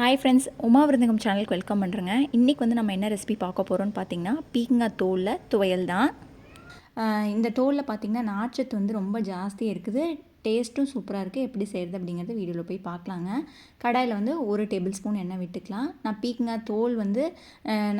Hi friends Uma விருந்தகம் சேனலுக்கு welcome பண்ணுறேங்க இன்றைக்கி வந்து நம்ம என்ன ரெசிபி பார்க்க போகிறோம்னு பார்த்தீங்கன்னா பீக்கங்காய் தோலில் துவையல் தான். இந்த தோலில் பார்த்தீங்கன்னா நார்ச்சத்து வந்து ரொம்ப ஜாஸ்தி இருக்குது. டேஸ்ட்டும் சூப்பராக இருக்குது எப்படி செய்கிறது அப்படிங்கிறது வீடியோவில் போய் பார்க்கலாங்க கடாயில் வந்து ஒரு டேபிள் ஸ்பூன் எண்ணெய் விட்டுக்கலாம். நான் பீக்கங்காய் தோல் வந்து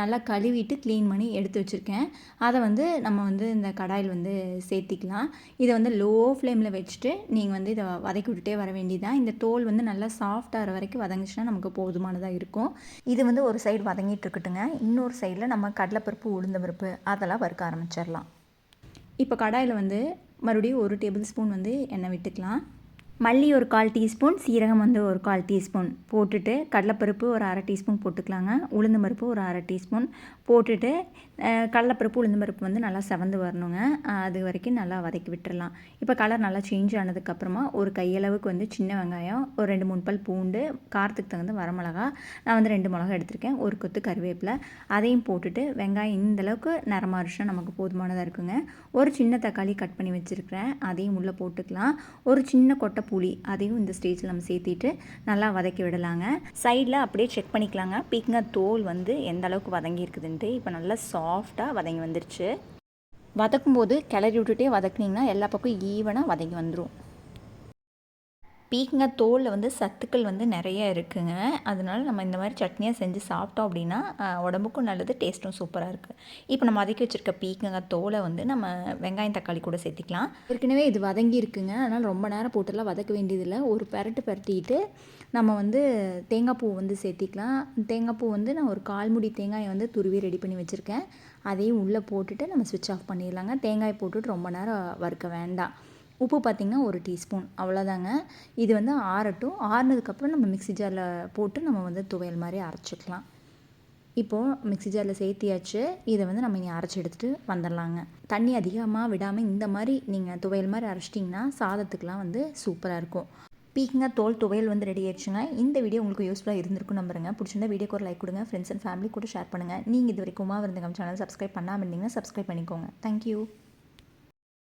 நல்லா கழுவிட்டு க்ளீன் பண்ணி எடுத்து வச்சுருக்கேன். அதை வந்து நம்ம வந்து இந்த கடாயில் வந்து சேர்த்திக்கலாம். இதை வந்து லோ ஃப்ளேமில் வச்சுட்டு நீங்கள் வந்து இதை வதக்கி விட்டுட்டே வர வேண்டியதான் இந்த தோல் வந்து நல்லா சாஃப்டாகிற வரைக்கும் வதங்கிச்சுன்னா நமக்கு போதுமானதாக இருக்கும். இது வந்து ஒரு சைடு வதங்கிட்டு இருக்கட்டுங்க. இன்னொரு சைடில் நம்ம கடலைப்பருப்பு உளுந்த பருப்பு அதெல்லாம் வறுக்க ஆரம்பிச்சிடலாம். இப்போ கடாயில் வந்து மறுபடியும் ஒரு டேபிள் ஸ்பூன் வந்து எண்ணெய் விட்டுக்கலாம். மல்லி ஒரு கால் டீஸ்பூன் சீரகம் வந்து ஒரு கால் டீஸ்பூன் போட்டுட்டு கடலைப்பருப்பு ஒரு அரை டீஸ்பூன் போட்டுக்கலாங்க. உளுந்து பருப்பு ஒரு அரை டீஸ்பூன் போட்டுட்டு கடலைப்பருப்பு உளுந்து பருப்பு வந்து நல்லா செவந்து வரணுங்க. அது வரைக்கும் நல்லா வதக்கி விட்டுறலாம். இப்போ கலர் நல்லா சேஞ்ச் ஆனதுக்கப்புறமா ஒரு கையளவுக்கு வந்து சின்ன வெங்காயம் ஒரு ரெண்டு மூணு பல் பூண்டு காரத்துக்கு தகுந்த வரமிளகா நான் வந்து ரெண்டு மிளகா எடுத்திருக்கேன். ஒரு கொத்து கருவேப்பிலை அதையும் போட்டுட்டு வெங்காயம் இந்தளவுக்கு அளவுக்கு நிறமாறுச்சுன்னா நமக்கு போதுமானதாக இருக்குங்க. ஒரு சின்ன தக்காளி கட் பண்ணி வச்சுருக்கிறேன். அதையும் உள்ளே போட்டுக்கலாம். ஒரு சின்ன கொட்டை புளி அதையும் இந்த ஸ்டேஜில் நம்ம சேர்த்திட்டு நல்லா வதக்கி விடலாங்க. சைடில் அப்படியே செக் பண்ணிக்கலாங்க. பீக்கங்க தோல் வந்து எந்த அளவுக்கு வதங்கி இருக்குதுன்ட்டு இப்போ நல்லா சாஃப்டாக வதங்கி வந்துருச்சு. வதக்கும்போது கிளறி விட்டுட்டே வதக்குனிங்கன்னா எல்லா பக்கம் ஈவனாக வதங்கி வந்துடும் பீக்கங்காய் தோலில் வந்து சத்துக்கள் வந்து நிறைய இருக்குங்க. அதனால நம்ம இந்த மாதிரி சட்னியாக செஞ்சு சாப்பிட்டோம் அப்படின்னா உடம்புக்கும் நல்லது டேஸ்ட்டும் சூப்பராக இருக்குது இப்போ நம்ம வதக்கி வச்சுருக்க பீக்கங்காய் தோலை வந்து நம்ம வெங்காயம் தக்காளி கூட சேர்த்திக்கலாம். ஏற்கனவே இது வதங்கி இருக்குங்க. அதனால் ரொம்ப நேரம் போட்டுலாம் வதக்க வேண்டியதில்லை. ஒரு பெரட்டு பரட்டிட்டு நம்ம வந்து தேங்காய் பூ வந்து சேர்த்திக்கலாம். தேங்காய் பூ வந்து நான் ஒரு கால் முடி தேங்காயை வந்து துருவி ரெடி பண்ணி வச்சுருக்கேன். அதையும் உள்ளே போட்டுட்டு நம்ம சுவிட்ச் ஆஃப் பண்ணிடலாங்க. தேங்காய் போட்டுட்டு ரொம்ப நேரம் வறுக்க வேண்டாம். உப்பு பார்த்திங்கன்னா ஒரு டீஸ்பூன். அவ்வளோதாங்க. இது வந்து ஆறட்டும். ஆறுனதுக்கப்புறம் நம்ம மிக்ஸி ஜாரில் போட்டு நம்ம வந்து துவையல் மாதிரி அரைச்சிக்கலாம். இப்போது மிக்ஸி ஜாரில் சேர்த்தியாச்சு. இதை வந்து நம்ம இங்கே அரைச்சி எடுத்துகிட்டு வந்துடலாங்க. தண்ணி அதிகமாக விடாமல் இந்த மாதிரி நீங்கள் துவையல் மாதிரி அரைச்சிட்டிங்கன்னா சாதத்துக்கெலாம் வந்து சூப்பராக இருக்கும். பீக்கிங்காக தோல் துவையல் வந்து ரெடி ஆயிடுச்சுங்க. இந்த வீடியோ உங்களுக்கு யூஸ்ஃபுல்லாக இருந்திருக்கும் நம்புறேங்க. பிடிச்சிருந்தா வீடியோக்கு ஒரு லைக் கொடுங்க. ஃப்ரெண்ட்ஸ் அண்ட் ஃபேமிலி கூட ஷேர் பண்ணுங்கள் நீங்கள் இது வரைக்கும் உமா விருந்தகம் சேனல் சப்ஸ்கிரைப் பண்ணாமல் இருந்தீங்கன்னா சப்ஸ்கிரைப் பண்ணிக்கோங்க. தேங்க்யூ